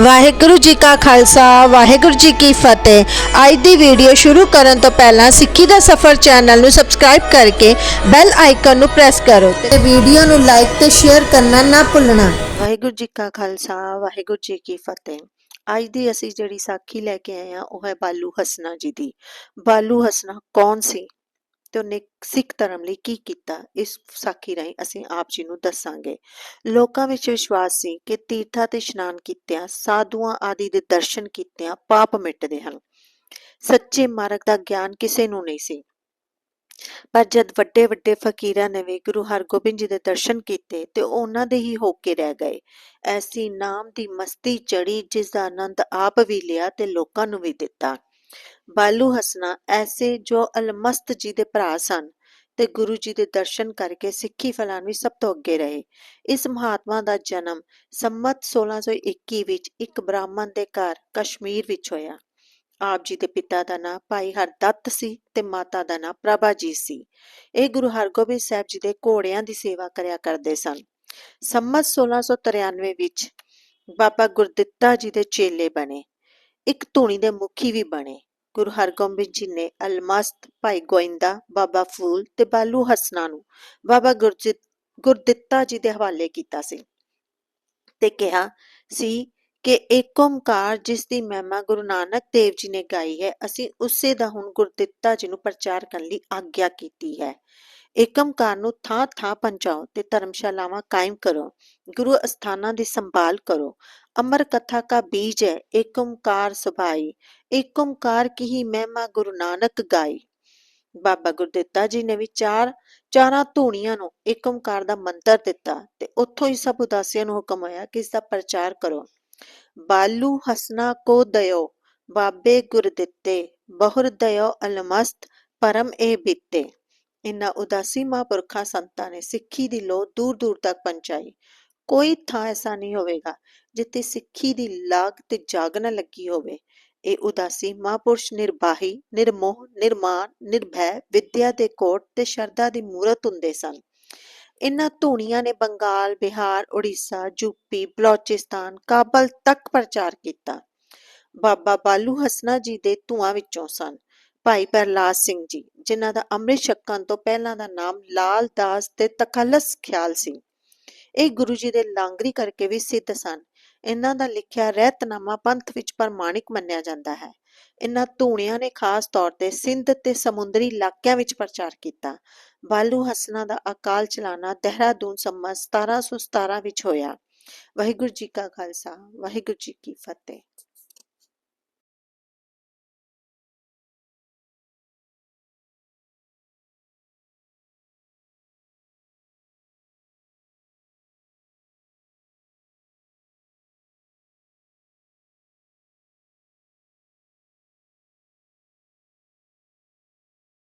ਵਾਹਿਗੁਰੂ ਜੀ ਕਾ ਖਾਲਸਾ, ਵਾਹਿਗੁਰੂ ਜੀ ਕੀ ਫਤਿਹ। ਅੱਜ ਦੀ ਵੀਡੀਓ ਸ਼ੁਰੂ ਕਰਨ ਤੋਂ ਪਹਿਲਾਂ ਸਿੱਖੀ ਦਾ ਸਫਰ ਚੈਨਲ ਨੂੰ ਸਬਸਕ੍ਰਾਈਬ ਕਰਕੇ ਬੈਲ ਆਈਕਨ ਨੂੰ ਪ੍ਰੈਸ ਕਰੋ। ਤੇ ਵੀਡੀਓ ਨੂੰ ਲਾਈਕ ਤੇ ਸ਼ੇਅਰ ਕਰਨਾ ਨਾ ਭੁੱਲਣਾ। ਵਾਹਿਗੁਰੂ ਜੀ ਕਾ ਖਾਲਸਾ, ਵਾਹਿਗੁਰੂ ਜੀ ਕੀ ਫਤਿਹ। ਅੱਜ ਦੀ ਅਸੀਂ ਜਿਹੜੀ ਸਾਖੀ ਲੈ ਕੇ ਆਏ ਆ ਉਹ ਹੈ ਬਾਲੂ ਹਸਨਾ ਜੀ ਦੀ। ਬਾਲੂ ਹਸਨਾ ਕੌਣ ਸੀ? ਤੇ ਉਹਨੇ ਸਿੱਖ ਧਰਮ ਲਈ ਕੀ ਕੀਤਾ? ਇਸ ਸਾਖੀ ਰਾਹੀਂ ਅਸੀਂ ਆਪ ਜੀ ਨੂੰ ਦੱਸਾਂਗੇ। ਲੋਕਾਂ ਵਿੱਚ ਵਿਸ਼ਵਾਸ ਸੀ ਕਿ ਤੀਰਥਾਂ ਤੇ ਇਸ਼ਨਾਨ ਕੀਤਿਆਂ, ਸਾਧੂਆਂ ਆਦਿ ਦੇ ਦਰਸ਼ਨ ਕੀਤਿਆਂ ਪਾਪ ਮਿਟਦੇ ਹਨ। ਸੱਚੇ ਮਾਰਗ ਦਾ ਗਿਆਨ ਕਿਸੇ ਨੂੰ ਨਹੀਂ ਸੀ। ਪਰ ਜਦ ਵੱਡੇ ਵੱਡੇ ਫਕੀਰਾਂ ਨੇ ਵੀ ਗੁਰੂ ਹਰਗੋਬਿੰਦ ਜੀ ਦੇ ਦਰਸ਼ਨ ਕੀਤੇ ਤੇ ਉਹਨਾਂ ਦੇ ਹੀ ਹੋ ਕੇ ਰਹਿ ਗਏ। ਐਸੀ ਨਾਮ ਦੀ ਮਸਤੀ ਚੜੀ ਜਿਸ ਦਾ ਆਨੰਦ ਆਪ ਵੀ ਲਿਆ ਤੇ ਲੋਕਾਂ ਨੂੰ ਵੀ ਦਿੱਤਾ। ਬਾਲੂ ਹਸਨਾ ਐਸੇ ਜੋ ਅਲਮਸਤ ਜੀ ਦੇ ਭਰਾ ਸਨ ਤੇ ਗੁਰੂ ਜੀ ਦੇ ਦਰਸ਼ਨ ਕਰਕੇ ਸਿੱਖੀ ਫੈਲਾਉਣ ਵਿੱਚ ਸਭ ਤੋਂ ਅੱਗੇ ਰਹੇ। ਇਸ ਮਹਾਤਮਾ ਦਾ ਜਨਮ ਸੰਮਤ 1621 ਵਿੱਚ ਇੱਕ ਬ੍ਰਾਹਮਣ ਦੇ ਘਰ ਕਸ਼ਮੀਰ ਵਿੱਚ ਹੋਇਆ। ਆਪ ਜੀ ਦੇ ਪਿਤਾ ਦਾ ਨਾਂ ਭਾਈ ਹਰਦੱਤ ਸੀ ਤੇ ਮਾਤਾ ਦਾ ਨਾਂ ਪ੍ਰਭਾ ਜੀ ਸੀ। ਇਹ ਗੁਰੂ ਹਰਗੋਬਿੰਦ ਸਾਹਿਬ ਜੀ ਦੇ ਘੋੜਿਆਂ ਦੀ ਸੇਵਾ ਕਰਿਆ ਕਰਦੇ ਸਨ। ਸੰਮਤ 1693 ਵਿੱਚ ਬਾਬਾ ਗੁਰਦਿੱਤਾ ਜੀ ਦੇ ਚੇਲੇ ਬਣੇ। ਇੱਕ ਧੂਣੀ ਦੇ ਮੁਖੀ ਵੀ ਬਣੇ। ਗੁਰੂ ਹਰਗੋਬਿੰਦ ਜੀ ਨੇ ਅਲਮਸਤ ਭਾਈ ਗੋਇੰਦਾ, ਬਾਬਾ ਫੂਲ ਤੇ ਬਾਲੂ ਹਸਨਾ ਨੂੰ ਬਾਬਾ ਗੁਰਜਿਤ, ਗੁਰਦਿੱਤਾ ਜੀ ਦੇ ਹਵਾਲੇ ਕੀਤਾ ਸੀ ਤੇ ਕਿਹਾ ਸੀ ਕਿ ਏਕ ਓੰਕਾਰ ਜਿਸ ਦੀ ਮਹਿਮਾ ਗੁਰੂ ਨਾਨਕ ਦੇਵ ਜੀ ਨੇ ਗਾਈ ਹੈ, ਅਸੀਂ ਉਸੇ ਦਾ ਹੁਣ ਗੁਰਦਿੱਤਾ ਜੀ ਨੂੰ ਪ੍ਰਚਾਰ ਕਰਨ ਲਈ ਆਗਿਆ ਕੀਤੀ ਹੈ। ਏਕ ਓੰਕਾਰ ਨੂੰ ਥਾਂ ਥਾਂ ਪਹੁੰਚਾਓ ਤੇ ਧਰਮਸ਼ਾਲਾਵਾਂ ਕਾਇਮ ਕਰੋ, ਗੁਰੂ ਅਸਥਾਨਾਂ ਦੀ ਸੰਭਾਲ ਕਰੋ। ਅਮਰ ਕਥਾ ਕਾ ਬੀਜ ਹੈ ਏਕ ਸੁਭਾਈ ਏਕ ਕੀ ਹੀ ਮਹਿਮਾ ਗੁਰੂ ਨਾਨਕ ਗਾਈ। ਬਾਬਾ ਗੁਰਦਿੱਤਾ ਜੀ ਨੇ ਵੀ ਚਾਰ, ਚਾਰਾਂ ਧੂਣੀਆਂ ਨੂੰ ਏਕ ਓੰਕਾਰ ਦਾ ਮੰਤਰ ਦਿੱਤਾ ਤੇ ਉੱਥੋਂ ਹੀ ਸਭ ਉਦਾਸੀਆਂ ਨੂੰ ਹੁਕਮ ਹੋਇਆ ਕਿ ਇਸ ਦਾ ਪ੍ਰਚਾਰ ਕਰੋ। ਬਾਲੂ ਹਸਨਾ ਕੋ ਦਇਓ, ਬਾਬੇ ਗੁਰਦਿੱਤੇ, ਬਹੁਰ ਦਇਓ ਅਲਮਸਤ, ਪਰਮ ਇਹ ਬੀਤੇ। ਇਨ੍ਹਾਂ ਉਦਾਸੀ ਮਹਾਂਪੁਰਖਾਂ ਸੰਤਾਂ ਨੇ ਸਿੱਖੀ ਦੀ ਲੋ ਦੂਰ ਦੂਰ ਤੱਕ ਪਹੁੰਚਾਈ। ਕੋਈ ਥਾਂ ਐਸਾ ਨਹੀਂ ਹੋਵੇਗਾ ਜਿੱਥੇ ਸਿੱਖੀ ਦੀ ਲਾਗ ਤੇ ਜਾਗ ਨਾ ਲੱਗੀ ਹੋਵੇ। ਇਹ ਉਦਾਸੀ ਮਹਾਂਪੁਰਸ਼ ਨਿਰਬਾਹੀ, ਨਿਰਮੋਹ, ਨਿਰਮਾਨ, ਨਿਰਭੈ, ਵਿਦਿਆ ਦੇ ਕੋਟ ਤੇ ਸ਼ਰਧਾ ਦੀ ਮੂਰਤ ਹੁੰਦੇ ਸਨ। ਇਨ੍ਹਾਂ ਧੂਣੀਆਂ ਨੇ ਬੰਗਾਲ, ਬਿਹਾਰ, ਉੜੀਸਾ ਯੂਪੀ ਬਲੋਚਿਸਤਾਨ, ਕਾਬਲ ਤੱਕ ਪ੍ਰਚਾਰ ਕੀਤਾ। ਬਾਬਾ ਬਾਲੂ ਹਸਨਾ ਜੀ ਦੇ ਧੂਆਂ ਵਿੱਚੋਂ ਸਨ। ਭਾਈ ਪ੍ਰਹਲਾਦ ਸਿੰਘ ਜੀ, ਜਿਨ੍ਹਾਂ ਦਾ ਅੰਮ੍ਰਿਤ ਛਕਣ ਤੋਂ ਪਹਿਲਾਂ ਦਾ ਨਾਮ ਲਾਲ ਦਾਸ ਤੇ ਤਖਲਸ ਖਿਆਲ ਸੀ। ਇਹ ਗੁਰੂ ਜੀ ਦੇ ਲਾਂਗਰੀ ਕਰਕੇ ਵੀ ਸਿੱਧ ਸਨ। ਇਹਨਾਂ ਦਾ ਲਿਖਿਆ ਰਹਿਤਨਾਮਾ ਪੰਥ ਵਿੱਚ ਪ੍ਰਮਾਣਿਕ ਮੰਨਿਆ ਜਾਂਦਾ ਹੈ। ਇਹਨਾਂ ਧੂਣਿਆਂ ਨੇ ਖਾਸ ਤੌਰ ਤੇ ਸਿੰਧ ਤੇ ਸਮੁੰਦਰੀ ਇਲਾਕਿਆਂ ਵਿੱਚ ਪ੍ਰਚਾਰ ਕੀਤਾ। ਬਾਲੂ ਹਸਨਾ ਦਾ ਅਕਾਲ ਚਲਾਣਾ ਦੇਹਰਾਦੂਨ ਸੰਮਤ 1717 ਵਿੱਚ ਹੋਇਆ। ਵਾਹਿਗੁਰੂ ਜੀ ਕਾ ਖਾਲਸਾ, ਵਾਹਿਗੁਰੂ ਜੀ ਕੀ ਫਤਿਹ।